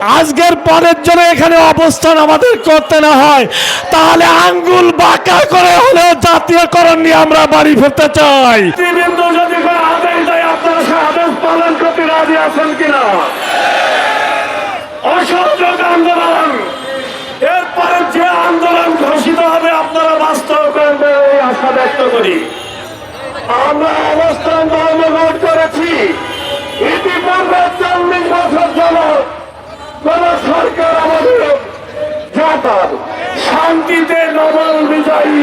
আজকের পরের জন্য এখানে অবস্থান আমাদের করতে না হয়। তাহলে আঙ্গুল বাঁকা করে হলেও জাতীয়করণ নিয়ে আমরা বাড়ি ফিরতে চাই। অসহযোগ আন্দোলন। এরপরে যে আন্দোলন ঘোষিত হবে, আপনারা বাস্তব করবেন এই আশা ব্যক্ত করি। আমরা অবস্থান ধর্মঘট করেছি। ইতিপূর্বে চল্লিশ বছর যাবৎ কোন সরকার আমাদের যাতার শান্তিতে নবল বিজয়ী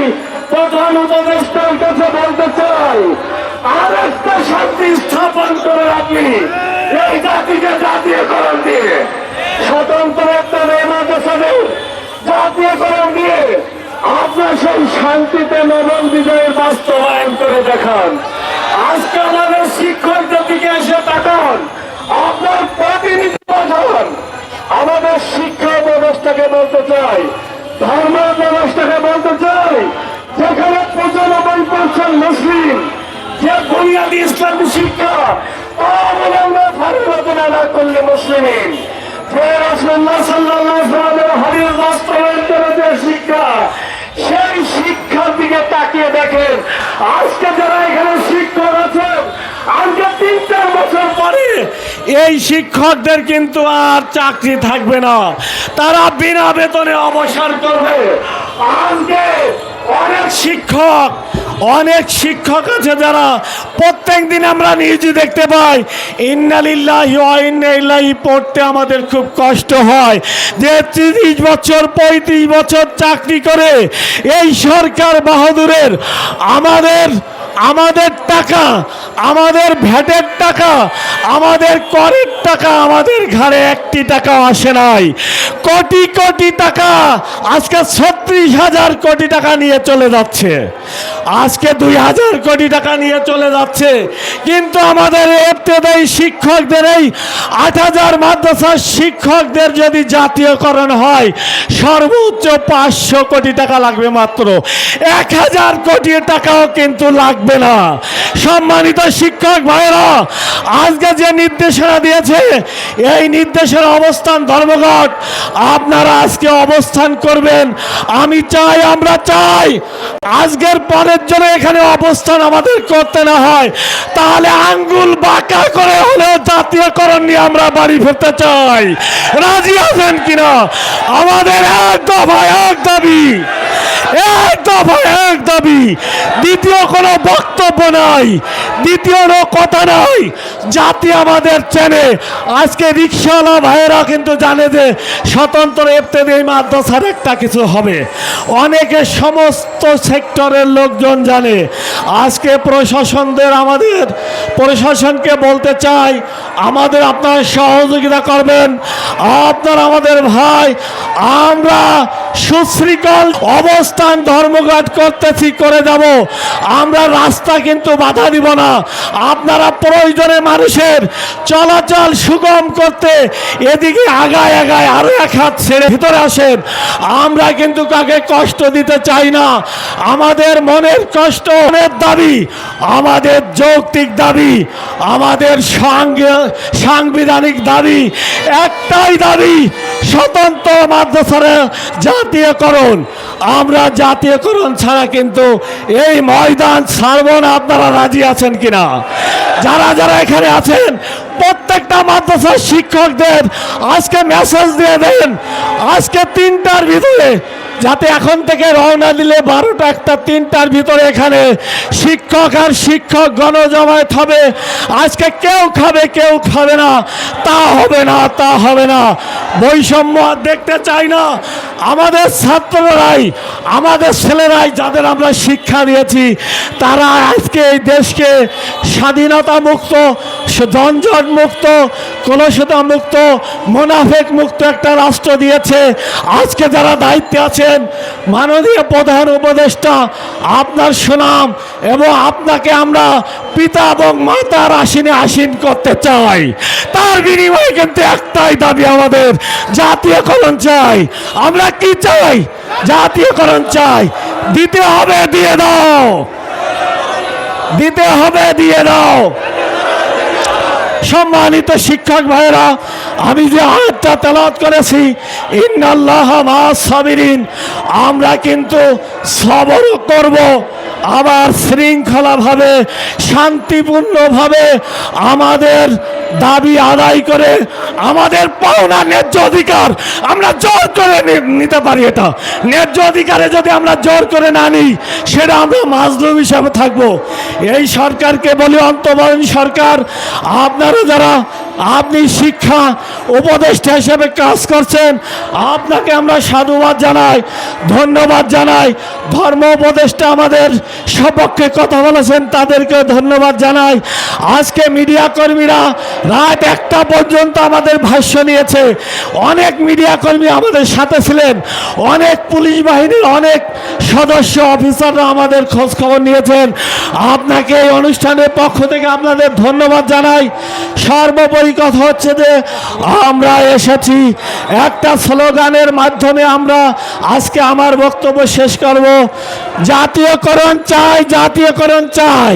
প্রধান উপদেষ্টার কাছে বলতে চাই, আর একটা শান্তি স্থাপন করে আপনি, এই জাতিকে জাতীয়করণ দিয়ে, স্বতন্ত্র একটা নির্মাণের জাতীয়করণ দিয়ে আপনার সেই শান্তিতে নবল বিজয়ের বাস্তবায়ন করে দেখান। আজকে আমাদের শিক্ষকদের দিকে এসে তাকান আপনার প্রতিনিধি পাঠান আমাদের শিক্ষা ব্যবস্থাকে বলতে চাই ধর্ম ব্যবস্থাকে বলতে চাই যেখানে পঁচানব্বই পার্সেন্ট মুসলিম যে বুনিয়াদী ইসলামী শিক্ষা না করলে করে শিক্ষা, সেই দিকে তাকিয়ে দেখেন। আজকে যারা এখানে শিক্ষক আজকে এই শিক্ষকদের কিন্তু আর চাকরি থাকবে না। তারা বিনা বেতনে অবসর করবে। আজকে অনেক শিক্ষক অনেক শিক্ষক আছে যারা প্রত্যেক দিন আমরা নিউজে দেখতে পাই, ইন্নালিল্লাহি পড়তে আমাদের খুব কষ্ট হয়। যে তিরিশ বছর, পঁয়ত্রিশ বছর চাকরি করে এই সরকার বাহাদুরের আমাদের আমাদের টাকা, আমাদের ভ্যাটের টাকা, আমাদের করের টাকা আমাদের ঘাড়ে একটি টাকা আসে নাই। কোটি কোটি টাকা। আজকে ছত্রিশ হাজার কোটি টাকা নিয়ে চলে যাচ্ছে। আজকে দুই হাজার কোটি টাকা নিয়ে চলে যাচ্ছে। কিন্তু আমাদের এফতেদায়ী শিক্ষকদের এই আট হাজার মাদ্রাসার শিক্ষকদের যদি জাতীয়করণ হয়, সর্বোচ্চ পাঁচশো কোটি টাকা লাগবে মাত্র। এক হাজার কোটি টাকাও কিন্তু লাগবে না। সম্মানিত শিক্ষক ভাইরা আজকে যে নির্দেশনা দিয়েছে, এই নির্দেশের অবস্থান ধর্মঘট। আপনারা আজকে অবস্থান করবেন। আমি চাই, আমরা চাই। আজকের পরের জন্য এখানে অবস্থান আমাদের করতে না হয়। তাহলে আঙ্গুল বাঁকা করে হলেও জাতীয়করণ নিয়ে আমরা বাড়ি ফিরতে চাই। রাজি আছেন কিনা? আমাদের এক দফা এক দাবি। এক দফা এক দাবি। দ্বিতীয় কোনো বক্তব্য নাই। দ্বিতীয় কথা নাই। জাতি আমাদের চেনে। আজকে রিক্সাওয়ালা ভাইয়েরা কিন্তু জানে যে স্বতন্ত্র এফতেদি মাদ্রাসার একটা কিছু হবে। অনেকে সমস্ত সেক্টরের লোকজন জানে। আজকে প্রশাসনদের আমাদের, প্রশাসনকে বলতে চাই, আমাদের আপনারা সহযোগিতা করবেন। আপনারা আমাদের ভাই, আমরা সুশৃঙ্খল অবস্থান ধর্মঘট করতেছি, করে যাব। আমরা রাস্তা কিন্তু বাধা দিব না। আপনারা প্রয়োজনে মানুষের চলাচল সুগম করতে এদিকে আগায় আগায় আরও এক হাত ছেড়ে ভিতরে আসেন। আমরা কিন্তু কাকে কষ্ট দিতে চাই না। আমাদের মনের কষ্ট, মনের দাবি, আমাদের যৌক্তিক দাবি, আমাদের সাংবিধানিক দাবি, একটাই দাবি স্বতন্ত্র মাদ্রাসার জাতীয়করণ। আমরা জাতীয়করণ ছাড়া কিন্তু এই ময়দান ছাড়ব না। আপনারা রাজি আছেন কিনা? যারা যারা এখানে আছেন, প্রত্যেকটা মাদ্রাসার শিক্ষকদের আজকে মেসেজ দিয়ে দেন। আজকে তিনটার ভিতরে, যাতে এখন থেকে রওনা দিলে বারোটা একটা, তিনটার ভিতরে এখানে শিক্ষক আর শিক্ষক গণজমায়েত হবে। আজকে কেউ খাবে কেউ খাবে না। তা হবে না, তা হবে না। বৈষম্য আর দেখতে চাই না। আমাদের ছাত্ররাই, আমাদের ছেলেরাই যাদের আমরা শিক্ষা দিয়েছি, তারা আজকে এই দেশকে স্বাধীনতা মুক্ত জঞ্জট মুক্ত কলসতা মুক্ত, মোনাফেক মুক্ত একটা রাষ্ট্র দিয়েছে। আজকে যারা দায়িত্বে আছেন, মাননীয় প্রধান উপদেষ্টা, আপনার সুনাম এবং আপনাকে আমরা পিতা এবং মাতার আসিনে আসীন করতে চাই। তার বিনিময়ে কিন্তু একটাই দাবি আমাদের, জাতীয়করণ চাই। আমরা কি চাই? জাতীয়করণ চাই। দিতে হবে, দিয়ে দাও। দিতে হবে, দিয়ে দাও। সম্মানিত শিক্ষক ভাইরা আমি যে আয়াতটা তেলাওয়াত করেছি, ইন্নাল্লাহ মা সাবিরিন, আমরা কিন্তু সবর করব। আবার শৃঙ্খলাভাবে, শান্তিপূর্ণভাবে আমাদের দাবি আদায় করে আমাদের পাওনা ন্যায্য অধিকার আমরা জোর করে নিতে পারি এটা। ন্যায্য অধিকারে যদি আমরা জোর করে না নিই, সেটা আমরা মাজলুম হিসাবে থাকব। এই সরকারকে বলি অন্তর্বর্তী সরকার, আপনারা যারা আপনি শিক্ষা উপদেষ্টা হিসেবে কাজ করছেন। আপনাকে আমরা সাধুবাদ জানাই, ধন্যবাদ জানাই। ধর্ম উপদেষ্টা আমাদের সপক্ষে কথা বলেছেন তাদেরকে ধন্যবাদ জানাই। আজকে মিডিয়া কর্মীরা রাত একটা পর্যন্ত আমাদের ভাষ্য নিয়েছে। অনেক মিডিয়া কর্মী আমাদের সাথে ছিলেন। অনেক পুলিশ বাহিনীর অনেক সদস্য, অফিসাররা আমাদের খোঁজ খবর নিয়েছেন। আপনাকে এই অনুষ্ঠানের পক্ষ থেকে আপনাদের ধন্যবাদ জানাই। সর্বোপরি কথা হচ্ছে যে আমরা এসেছি একটা স্লোগানের মাধ্যমে আমরা আজকে আমার বক্তব্য শেষ করব। জাতীয়করণ চাই জাতীয়করণ চাই।